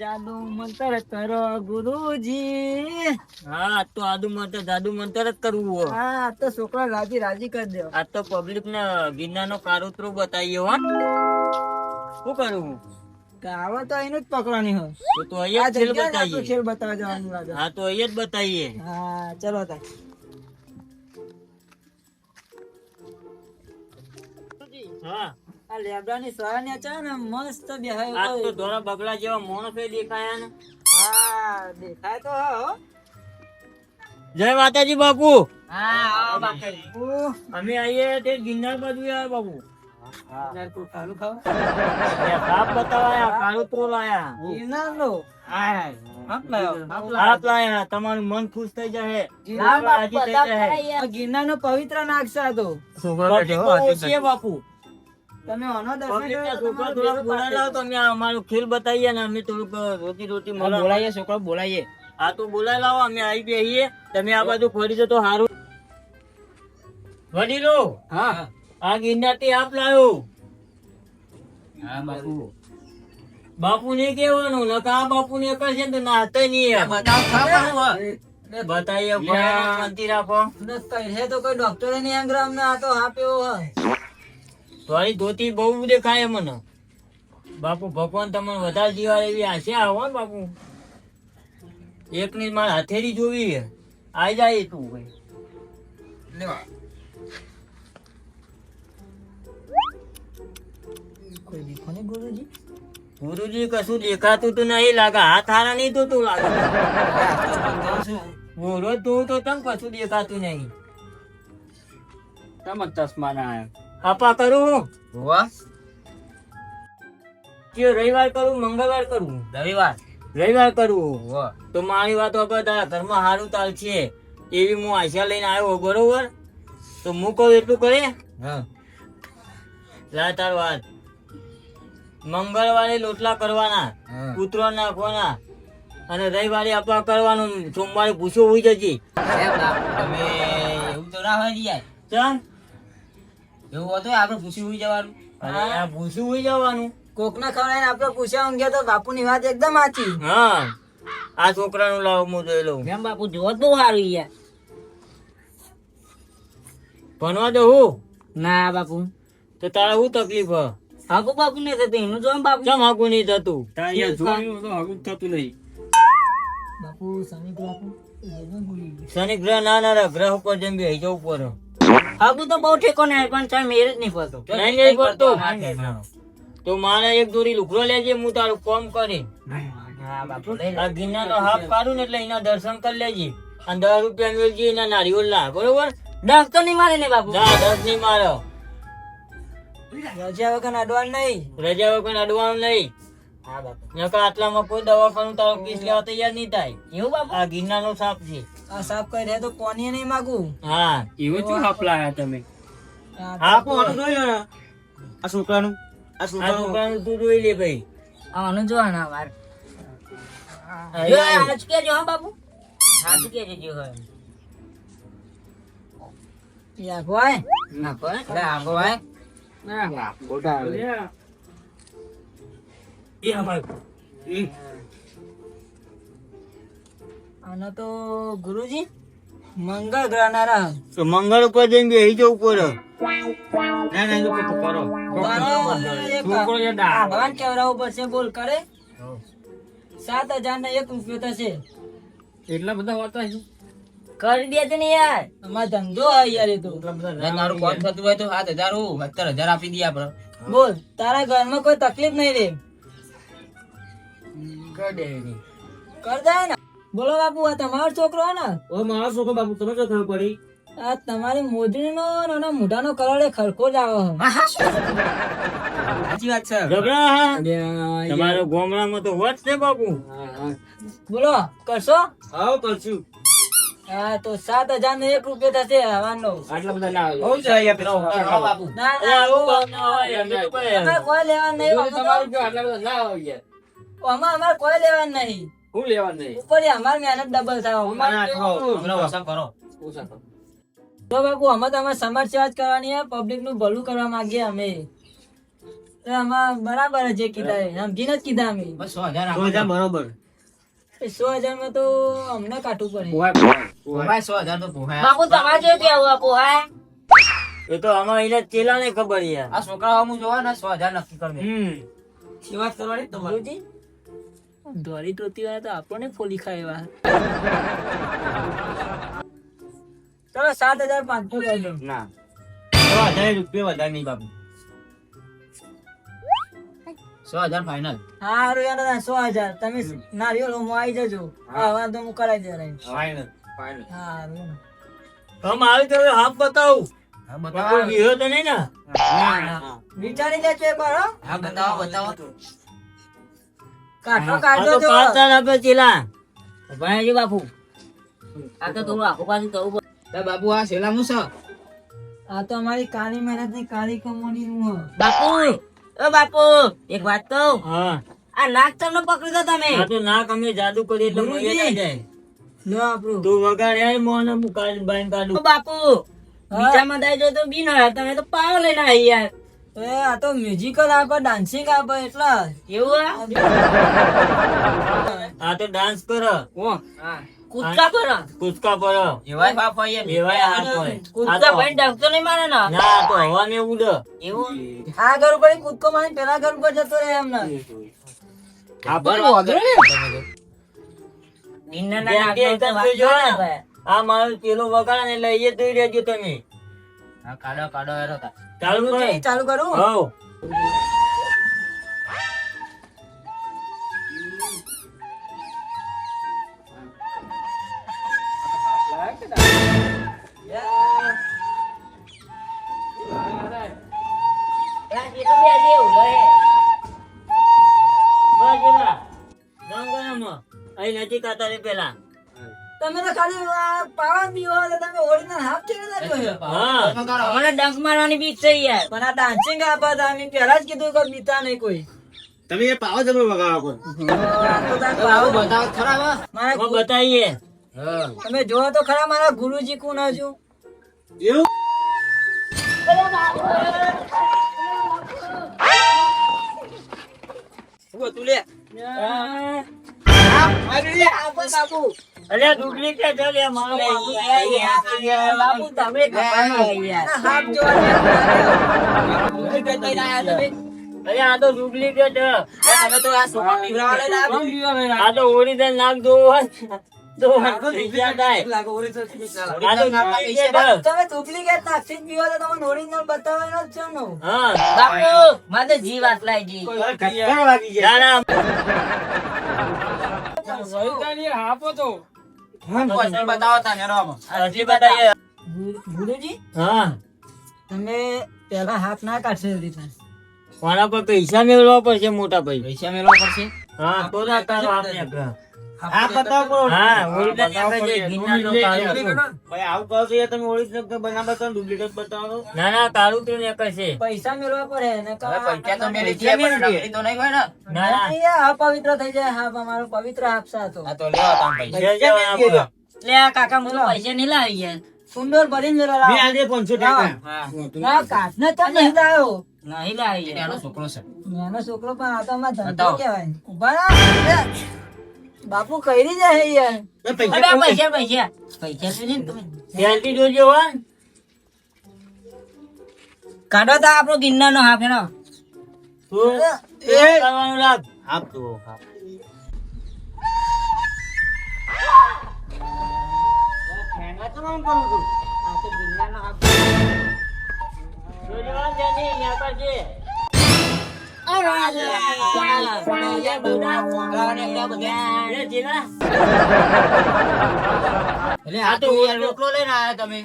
જાદુ મંતર કરો ગુરુજી. હા તો આદુ મંતર જાદુ મંતર જ કરવું હા. તો છોકરા રાજી રાજી કરી દો. આજ તો પબ્લિક ને ગિરનાર નો કારોતરો બતાવીએ હો. શું કરવું કે તો એનું જ પકડવાની હોય. તો તો અહીંયા ખેલ જગ્યાએ જ આપણું બતાવીએ. ખેલ બતાવવા જવાનું હા તો અહીંયા જ બતાવીએ. હા ચલો તા. હા. આ લેબડાની સહાય છે ને મસ્ત બેહાય આજ તો હોય. બગલા જેવા માણસો દેખાયા ને. હા દેખાય તો હો. જય માતાજી બાપુ. હા આવો બાકી અમે આઈએ તે ગિરનાર બાજુ આવ્યા બાપુ. તમારું મન ખુશ થઈ જાય આ ગિરનારનો પવિત્ર નાગ છે બાપુ. તમે આનો દર્શન પબ્લિક કરો ના તો છોકરા તમારું થોડાક બોલાવી લાવો તો અમે અમારું ખેલ બતાવીએ ને અમે થોડુંક રોટી રોટી બોલાવીએ છોકરા બોલાઈએ. હા તો બોલાવી લાવો અમે આવી બેહીએ. તમે આ બાજુ ફરી જતો સારું વડીલો હા. આ ગિરનારથી આપ લાયો. હા બાપુ. બાપુ ને કેવાનું નકા આ બાપુ ને કરશે ને તો નાતે નહીં બતાવ ખાવાનું બતાવીએ શાંતિ રાખો. તો કોઈ ડોક્ટરની અંગ્રામ ને આ તો આપ્યો હોય. તમારી ધોતી બહુ દેખાય મને. બાપુ ભગવાન તમને વધારે જીવાય એવી આશે આવો ને બાપુ. એક ની મારે હથેળી જોવી છે. આવી જાય તું ભાઈ. કોઈ દેખો ને ગુરુજી? ગુરુજી કશું દેખાતું તો નહીં લાગે હાથ હારા નહીં ધોતું લાગે. બોલો ધોઉં તો તમ કશું દેખાતું નહીં? ચશ્મા ના આપા કરું? વાહ કે રવિવાર કરું મંગળવાર કરું? રવિવાર. રવિવાર કરું? તો મારી વાત વગર તારા ઘરમાં સારું તાલ છે એવી હું આશા લઈને આવ્યો બરોબર? તો હું કહું એટલું કરે? હા. લા તાર વાત. મંગળવારે લોટલા કરવાના. કૂતરો નાખવાના અને રવિવારે આપવા કરવાનું. સોમવારે ભૂસો હોઈ જશે તમે એવું તો ના હોય યાર. ચાલ. એવું હતું આપણે પૂછી ઉઈ જવાનું. આ ભૂસું હોઈ જવાનું. કોક ના ખવડાવીને આપણે પૂછ્યા ઊંઘ્યા તો બાપુ ની વાત એકદમ સાચી. હા. આ છોકરાનું લાવ હું જોઈ લઉં. મેમ બાપુ બહુ સારું યાર. ભણવા દો હું? ના બાપુ. તો તારા શું તકલીફ હ? હાકુ બાપુ ને થતી એનું જોમ બાપુ. કેમ હાકુ નહીં થતું? બાપુ શનિ ગ્રહ શનિ ગ્રહ ના ના ગ્રહ ઉપર જેમ બી જવું પડે હાકુ તો બહુ ઠેકો ને પણ તમે મેર જ નહીં પડતો. નહીં નહીં પડતો તો મારે એક દોરી લુગડો લેજે હું તારું કોમ કરી હા બાપુ. આ ગિરનાર નો હાફ કાઢું ને એટલે એના દર્શન કરી લેજે. અને દસ રૂપિયા મેળજી એના નારિયેળ લા બરોબર? દસ તો નહીં મારે ને બાપુ. ના દસ નહીં મારો. રજા વગર અડવાણ નહીં. રજા વગર અડવાનું નહીં. નકર આટલામાં કોઈ દવાખાનું તારો કેસ લેવા તૈયાર નહીં થાય. એવું બાપુ? આ ગિરનાર સાપ છે. આ સાફ કરી રહ્યા તો કોની નહીં માગું હા. એવો શું હાફ લાયા તમે? આ હા આ છોકરાનું? આ છોકરાનું? તું જોઈ લે ભાઈ. આનું જો ના વાર. જો આજ કેજો હા બાપુ? આજ કેજો જો હોય. યા ભાઈ. ના ભાઈ. આ ભાઈ. એ હા આનો તો ગુરુજી મંગળ ગ્રહ ના રહે. તો મંગળ ઉપર જઈને બેસી જવું પડે ના ના લોકો તો કરો. છોકરો જે ડા- ભગવાન કેવડાવવું પડશે બોલ કરે? સાત હજાર ના એક રૂપિયો થશે. એટલા બધા હોતા છે કરી દે છે ને યાર. અમાર ધંધો આ યાર એ તો. મારું કોણ થતું હોય તો સાત હજાર હું સત્તર હજાર આપી દે આપડે બોલ તારા ઘરમાં કોઈ તકલીફ નહીં રે. કર દે ને. બોલો બાપુ આ તમારો છોકરો ને? ઓ મારો છોકરો બાપુ તમે શું ખબર પડી? આ તમારી મોજણીનો ને એના મોઢાનો કલર એ ખરખો જ આવો સાચી વાત છે. ગભરા હા? તમારો ગોમડામાં તો વટ છે બાપુ. બોલો કરશો? આવો કરશું. હા તો સાત હજાર ને એક રૂપિયા થશે હવાનો. આટલા બધા ના હોવ જાય બાપુ ના ના આવું ના હોય, એમ કોઈ લેવા નહીં તમારું આટલા બધા ના તો- આમાં અમારે કોઈ લેવાનું નહીં. હું લેવાનું નહીં? ઉપર અમારે મહેનત ડબલ થાય? કરો. કરો? તો બાપુ અમે તો અમારે સમાજ સેવા જ કરવાની છે. પબ્લિકનું ભલું કરવા માંગીએ અમે. બરાબર જે કીધા એ. સમજીને જ કીધા અમે. સો હજાર. બરોબર સો હજારમાં તો અમને કાઢવું પડે. સો હજાર તો બાપુ તમારે જે કેવું આપો હા એ તો અમારે એને ચેલા ને ખબર યાર. આ છોકરાઓ અમુક જોવા ને સો હજાર નક્કી કરી દે. વાત કરવાની? તમારે? ધોરી ટોતી વાળા તો આપણને ફોલી ખાય એવા ચલો સાત હજાર પાંચસો ના. તો હજાર રૂપિયા વધારે નહીં બાપુ. સો હજાર ફાઈનલ હારું યાર સો હજાર. તમે નારિયેળ હું આવી જજો. હા. વાંધો હું કરાવી દે ફાઈનલ ફાઇનલ હારું. હમ આવી તો હાફ બતાવું. હા બતાવો. વિહો તો નહીં ના. વિચારી લેજો એક વાર હા બતાવો બતાવો. કાઢો કાઢો તો જો. આપે ચેલા. ભણાય છે બાપુ. આ તો થોડું આખું પાછું થવું પડે. લે બાબુ આ સેલાનું છે? આ તો અમારી કાળી મહેનતની કાળી કમોની નું બાપુ ઓ બાપુ એક વાત કહું? હા. આ નાક તમને પકડી દો તમે? આ તો નાક અમે જાદુ કરી એટલે. મજા ના જાય લો આપણું. તું વગાડ યાર મોને હું કાઢી બાઈને કાઢું. બાપુ બીજા માં જો તો બી ના તમે તો પાવ લઈને આવી યાર એ આ તો મ્યુઝિકલ આપે ડાન્સિંગ આપે એટલે. એવું આ? તો ડાન્સ કરો હા. કૂદકા પર કૂદકા કરો એવાય બાપ હોય એવાય હાથ હોય આ કૂદકા ભાઈ ડંકો નહીં મારે ને. ના તો હવા ને ઉડ. એવું? આ ઘર ઉપર કૂદકો મારી પેલા ઘર ઉપર જતો રહે એમને. આ ના. આ મારો પેલો વગાડ ને એટલે એ જોઈ રહેજો તમે. હા કાઢો કાઢો. ચાલુ કરો. ચાલુ કરું? હો. અહીં નજીક હતા પેલા. તમે તો ખાલી પાવર પીવો તો તમે ઓરિજિનલ હાફ ચેડે ના જોયો હા. તમે કાઢો. મને ડંક મારવાની બીક છે યાર. પણ આ ડાન્સિંગ આપે તો અમે પહેલા જ કીધું કે બીતા નહીં કોઈ. તમે એ પાવો જબરો વગાડો પણ આ તો તાર બાબુ પાવર- બતાવો ખરા મારા બતાવીએ. તમે જોવો તો ખરા મારા ગુરુજી કોણ હજુ? એવું? છે લે. આપો તમે ના ડુગલી કે જો આ તો બાપુ તમે? તો આ છોકરા જો. ડુગલી કે તો આયા નાક જોવો હોય તો પૈસા થાય? તો ડુપ્લિકેટ છે. તમે ડુપ્લિકેટ નાખી જ તો તમને ઓરિજિનલ બતાવવાનો જ છે ને. હા. મારે તો જીવ આટલાય ના, ના. પછી બતાવો. બતાવીએ. ગુરુજી? હા. તમે પેલા હાથ ના કાઢશો રીતના. પર પૈસા મેળવવા પડશે મોટા ભાઈ. પૈસા મેળવવા પડશે? હા. તો તારો હાથ. આ બતાવો પણ હા ઓરિજિનલ આપણે જે ગિરનારનો કાળું હતું. ભાઈ આવું કહો છો તમે ઓરિજિનલ તો બનાવો ડુપ્લિકેટ બતાવો ના ના કાળું તો નીકળશે પૈસા મેળવા પડે ને પૈસા તો મેળી ગયા પણ તો નહીં હોય ને. ના ના. અપવિત્ર થઈ જાય હા અમારો પવિત્ર આપસા હતો આ તો લેવા તમે પૈસા. જે જે આપો. લે કાકા મને પૈસા નહીં લાવી ગયા. સુંદર ભરીને જરા મેં લાવો. આજે પાંચસો ટકા. હા. ના તો નહીં લાવ્યો નહીં લાવી. એને છોકરો છે. નાનો છોકરો પણ આ તો અમારો ધંધો કહેવાય. ઊભા. બાપુ કઈ જાય યાર. પૈસા પૈસા પૈસા. પૈસા તો નહીં તમે? ધ્યાનથી જોજો હો. કાઢો તો આપણો ગિન્નાનો નો હાફ એનો તું એ કરવાનું લાગ આપતો હા જોજો હો, જેની. આ તો રોટલો લઈને આયા તમે.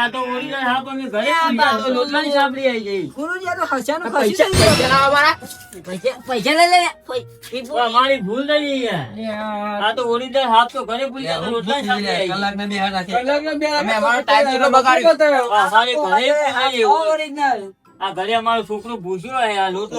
આ તો original હાફ અમે ઘરે પૂછ્યા તો લોટલાની આવી ગઈ. ગુરુજી આ તો હસ્યાનું પૈસા પૈસા પૈસા પૈસા લઈ લે. પૈ- ઈ તો અમારી ભૂલ નહીં યાર. આ તો ઘરે સાંભળી આવી ગઈ. કલાકના બે હાથ રાખે. અમે અમારો ટાઈમ કેટલો બગાડ્યો. ઘરે ઓરિજિનલ આ ઘરે અમારું છોકરું ભૂસ્યું હોય આ લોટો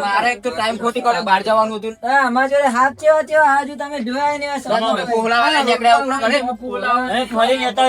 મારે તો ટાઈમ ખોટી કરે બહાર જવાનું હતું અમારા જોડે હાથ કેવા તેવા હજુ તમે જોયા નહીં ફરી જતા